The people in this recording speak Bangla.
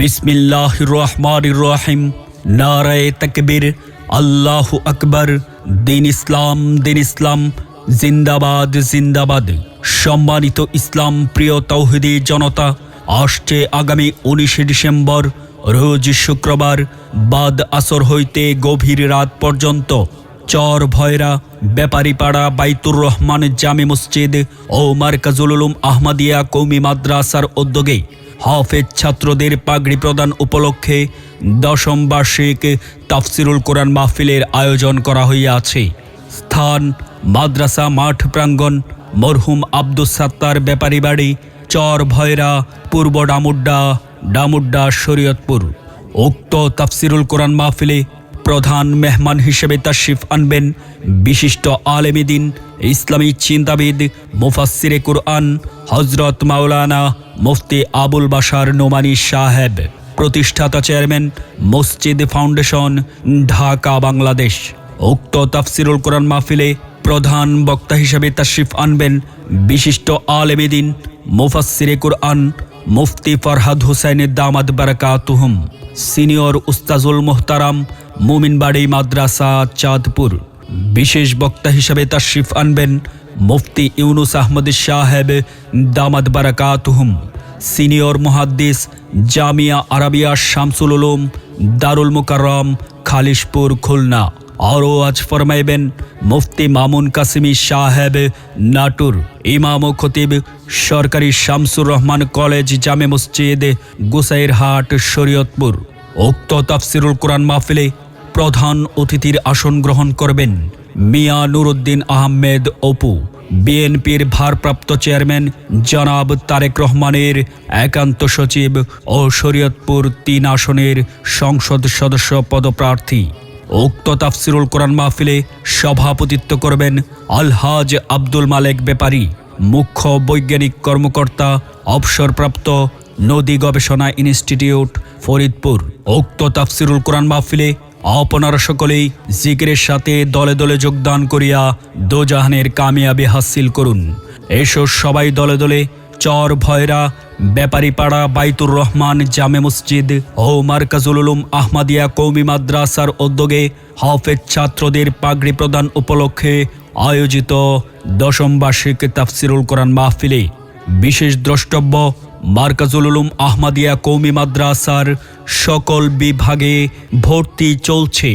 বিসমিল্লাহ রহমান রহিম নারায় তকবীর। আল্লাহ আকবর। দিন ইসলাম দিন ইসলাম। জিন্দাবাদ জিন্দাবাদ। সম্মানিত ইসলাম প্রিয় তৌহিদি জনতা, আসছে আগামী উনিশে ডিসেম্বর, রোজ শুক্রবার। বাদ আসর হইতে গভীর রাত পর্যন্ত চর ভয়রা, ব্যাপারীপাড়া বাইতুর রহমান জামে মসজিদ ও মার্কাজুল আহমদিয়া কৌমি মাদ্রাসার উদ্যোগে হাফেজ ছাত্রদের পাগড়ি প্রদান উপলক্ষে দশম বার্ষিক তাফসিরুল কোরআন মাহফিলের আয়োজন করা হইয়াছে। স্থান, মাদ্রাসা, মাঠ প্রাঙ্গণ, মরহুম আব্দুস সাত্তার ব্যাপারী বাড়ি, চর ভয়রা, পূর্ব ডামুড্ডা ডামুড্ডা শরীয়তপুর। উক্ত তাফসিরুল কোরআন মাহফিলে প্রধান মেহমান হিসেবে তাশরিফ আনবেন বিশিষ্ট আলেমিদিন ইসলামী চিন্তাবিদ মুফাসসিরে কুরআন হজরত মাওলানা মুফতি আবুল বাশার নোমানি সাহেব, প্রতিষ্ঠাতা চেয়ারম্যান মসজিদ ফাউন্ডেশন, ঢাকা, বাংলাদেশ। উক্ত তাফসিরুল কোরআন মাহফিলে প্রধান বক্তা হিসেবে তাশরিফ আনবেন বিশিষ্ট আলেমিদিন মুফাসসিরে কুরআন মুফতি ফরহাদ হুসাইনের দামাদ বারাকাতুহুম। সিনিয়র উস্তাজুল মোহতারাম, মুমিনবাড়ি মাদ্রাসা, চাঁদপুর। বিশেষ বক্তা হিসাবে তাশরিফ আনবেন মুফতি ইউনুস আহমদ সাহেব দামাদ বারাকাতহুম, সিনিয়র মহাদ্দিস জামিয়া আরাবিয়া শামসুল উলুম, দারুল মুকাররম, খালিশপুর, খুলনা। আরও আজ ফরমাইবেন মুফতি মামুন কাসিমি সাহেব নাটুর, ইমাম ও খতিব সরকারি শামসুর রহমান কলেজ জামে মসজিদ, গুসাইরহাট, শরীয়তপুর। উক্ত তাফসিরুল কোরআন মাহফিলে প্রধান অতিথির আসন গ্রহণ করবেন মিয়া নুরুদ্দিন আহমেদ অপু। বিএনপির ভারপ্রাপ্ত চেয়ারম্যান জনাব তারেক রহমানের একান্ত সচিব ও শরীয়তপুর তিন আসনের সংসদ সদস্য পদপ্রার্থী। উক্ত তাফসিরুল কোরআন মাহফিলে সভাপতিত্ব করবেন আলহাজ আব্দুল মালেক ব্যাপারী মুখ্য বৈজ্ঞানিক কর্মকর্তা, অবসরপ্রাপ্ত নদী গবেষণা ইনস্টিটিউট, ফরিদপুর। উক্ত তাফসিরুল কোরআন মাহফিলে আপনারা সকলেই জিকিরের সাথে দলে দলে যোগদান করিয়া দোজাহানের কামিয়াবি হাসিল করুন। এসো সবাই দলে দলে চর ভয়রা, ব্যাপারীপাড়া বাইতুর রহমান জামে মসজিদ ও মার্কাজুল উলুম আহমাদিয়া কৌমি মাদ্রাসার উদ্যোগে হাফেজ ছাত্রদের পাগড়ি প্রদান উপলক্ষে আয়োজিত দশম বার্ষিক তাফসিরুল কোরআন মাহফিলে বিশেষ দ্রষ্টব্য মার্কাজুল উলুম আহমাদিয়া কৌমি মাদ্রাসার সকল বিভাগে ভর্তি চলছে।